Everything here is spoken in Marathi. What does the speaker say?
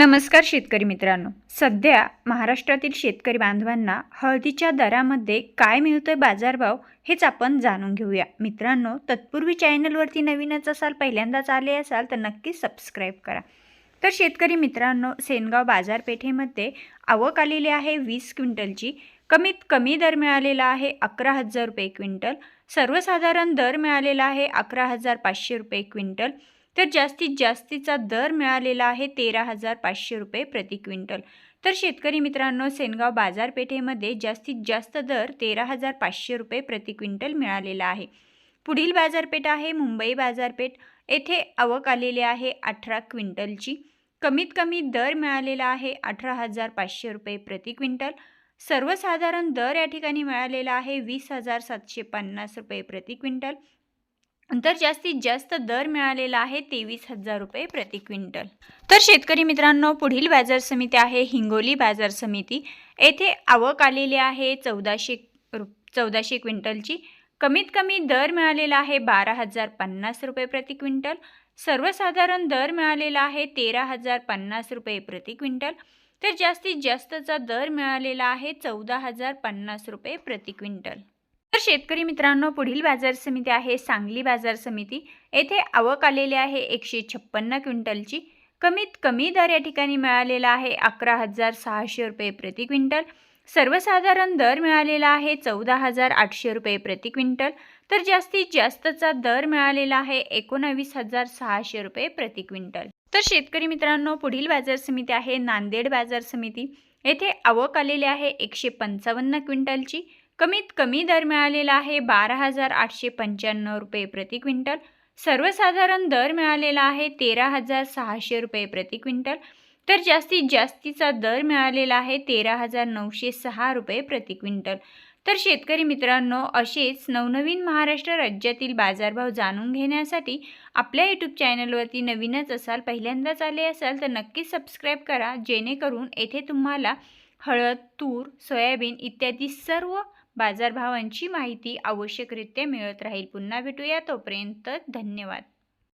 नमस्कार शेतकरी मित्रांनो. सध्या महाराष्ट्रातील शेतकरी बांधवांना हळदीच्या दरामध्ये काय मिळतोय बाजारभाव हेच आपण जाणून घेऊया. मित्रांनो तत्पूर्वी चॅनलवरती नवीनच असाल पहिल्यांदाच आले असाल तर नक्की सबस्क्राईब करा. तर शेतकरी मित्रांनो सेनगाव बाजारपेठेमध्ये आवक आलेली आहे वीस क्विंटलची. कमीत कमी दर मिळालेला आहे अकरा हजार रुपये क्विंटल. सर्वसाधारण दर मिळालेला आहे अकरा हजार पाचशे रुपये क्विंटल. तर जास्तीत जास्तीचा दर मिळालेला आहे तेरा हजार पाचशे रुपये प्रति क्विंटल. तर शेतकरी मित्रांनो सेनगाव बाजारपेठेमध्ये जास्तीत जास्त दर तेरा हजार पाचशे रुपये प्रति क्विंटल मिळालेला आहे. पुढील बाजारपेठ आहे मुंबई बाजारपेठ. येथे आवक आलेली आहे अठरा क्विंटलची. कमीत कमी दर मिळालेला आहे अठरा हजार पाचशे रुपये प्रति क्विंटल. सर्वसाधारण दर या ठिकाणी मिळालेला आहे वीस हजार सातशे पन्नास रुपये प्रति क्विंटल. तर जास्तीत जास्त दर मिळालेला आहे तेवीस हजार रुपये प्रति क्विंटल. तर शेतकरी मित्रांनो पुढील बाजार समिती आहे हिंगोली बाजार समिती. येथे आवक आलेली आहे चौदाशे रु चौदाशे क्विंटलची. कमीत कमी दर मिळालेला आहे बारा हजार पन्नास रुपये प्रति क्विंटल. सर्वसाधारण दर मिळालेला आहे तेरा हजार पन्नास रुपये प्रति क्विंटल. तर जास्तीत जास्तचा दर मिळालेला आहे चौदा हजार पन्नास रुपये प्रति क्विंटल. शेतकरी मित्रांनो पुढील बाजार समिती आहे सांगली बाजार समिती. येथे आवक आलेली आहे एकशे छप्पन्न क्विंटलची. कमीत कमी दर या ठिकाणी मिळालेला आहे अकरा हजार सहाशे रुपये प्रति क्विंटल. सर्वसाधारण दर मिळालेला आहे चौदा हजार आठशे रुपये प्रति क्विंटल. तर जास्तीत जास्तचा दर मिळालेला आहे एकोणावीस हजार सहाशे रुपये प्रति क्विंटल. तर शेतकरी मित्रांनो पुढील बाजार समिती आहे नांदेड बाजार समिती. येथे आवक आलेली आहे एकशे पंचावन्न क्विंटलची. कमीत कमी दर मिळालेला आहे बारा हजार आठशे पंच्याण्णव रुपये प्रति क्विंटल. सर्वसाधारण दर मिळालेला आहे तेरा हजार सहाशे रुपये प्रति क्विंटल. तर जास्तीत जास्तीचा दर मिळालेला आहे तेरा हजार नऊशे सहा रुपये प्रति क्विंटल. तर शेतकरी मित्रांनो असेच नवनवीन महाराष्ट्र राज्यातील बाजारभाव जाणून घेण्यासाठी आपल्या यूट्यूब चॅनलवरती नवीनच असाल पहिल्यांदाच आले असाल तर नक्कीच सबस्क्राईब करा जेणेकरून येथे तुम्हाला हळद तूर सोयाबीन इत्यादी सर्व बाजारभावांची माहिती आवश्यकरित्या मिळत राहील. पुन्हा भेटूया तोपर्यंत धन्यवाद.